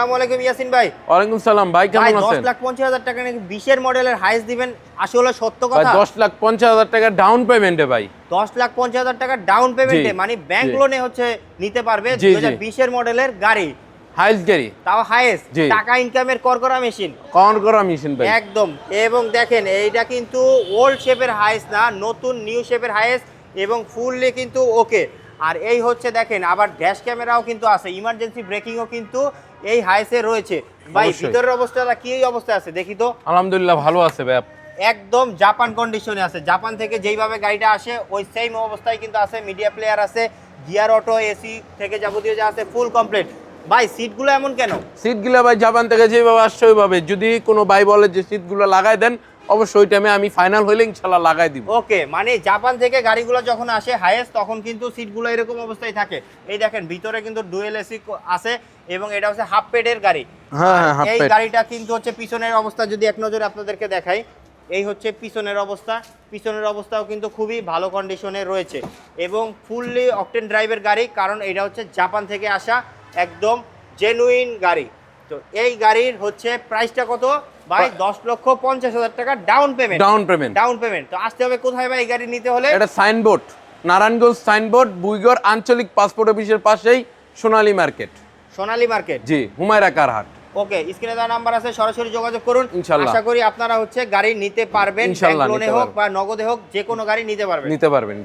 আসসালামু আলাইকুম ইয়াসিন ভাই। ওয়ালাইকুম সালাম ভাই ভাই কেমন আছেন লাখ পঞ্চাশ হাজার টাকা নাকি বিশের মডেলের হাইস দিবেন আসলে সত্য ভাই কথা। দশ লাখ পঞ্চাশ হাজার টাকা ডাউন পেমেন্টে ভাই। দশ লাখ পঞ্চাশ হাজার টাকা ডাউন পেমেন্টে মানে ব্যাংক লোনে হচ্ছে নিতে পারবে জি, দু হাজার জি। বিশের মডেলের গাড়ি। হাইস গাড়ি। তাও হাইয়েস্ট টাকা ইনকামের করকরা মেশিন কন করা মেশিন ভাই। একদম। এবং দেখেন এইটা কিন্তু ওল্ড শেপের হাইস না নতুন নিউ শেপের হাইস এবং ফুললি কিন্তু ওকে আর এই হচ্ছে দেখেন আবার ড্যাশ ক্যামেরাও কিন্তু আছে ইমার্জেন্সি ব্রেকিংও কিন্তু এই হাইসে রয়েছে। ভাই। ভিতরের অবস্থাটা কি অবস্থা আছে দেখি তো? আলহামদুলিল্লাহ ভালো আছে ভাই। একদম জাপান কন্ডিশনে আছে। জাপান থেকে যেইভাবে গাড়িটা আসে ওই সেম অবস্থায় কিন্তু আছে মিডিয়া প্লেয়ার আছে গিয়ার অটো এসি থেকে যাবতীয় যা আছে ফুল কমপ্লিট ভাই সিটগুলো এমন কেন? সিটগুলো ভাই জাপান থেকে যেভাবে আসছে ওইভাবে। যদি কোনো ভাই বলে যে সিটগুলো লাগাই দেন অবশ্যই ওই টাইমে আমি ফাইনাল হইলে ইনশাল্লাহ লাগাই দিব। ওকে মানে জাপান থেকে গাড়িগুলো যখন আসে হাইয়েস্ট তখন কিন্তু সিটগুলো এরকম অবস্থায় থাকে। এই দেখেন ভিতরে কিন্তু ডুয়েল এসি আছে এবং এটা হচ্ছে হাফ পেডের গাড়ি। হ্যাঁ, হ্যাঁ, এই গাড়িটা কিন্তু হচ্ছে পিছনের অবস্থা যদি এক নজরে আপনাদেরকে দেখাই এই হচ্ছে পিছনের অবস্থা। পিছনের অবস্থাও কিন্তু খুবই ভালো কন্ডিশনে রয়েছে। এবং ফুললি অকটেন ড্রাইভের গাড়ি কারণ এটা হচ্ছে জাপান থেকে আসা একদম জেনুইন গাড়ি। তো এই গাড়ির হচ্ছে প্রাইসটা কত? ভাই দশ লক্ষ পঞ্চাশ হাজার টাকা down payment down payment down payment তো আসতে হবে কোথায় ভাই এই গাড়ি নিতে হলে? এটা সাইনবোর্ড নারায়ণগঞ্জ সাইনবোর্ড বুইগর আঞ্চলিক পাসপোর্ট অফিসের পাশেই সোনালী মার্কেট সোনালী মার্কেট জি হুমায়রা কারহাট। ওকে স্ক্রিনে দেওয়া নাম্বার আছে সরাসরি যোগাযোগ করুন। আশা করি আপনারা হচ্ছে গাড়ি নিতে পারবেন ব্যাংক লোনে হোক বা নগদে হোক যে কোনো গাড়ি নিতে পারবেন। নিতে পারবেন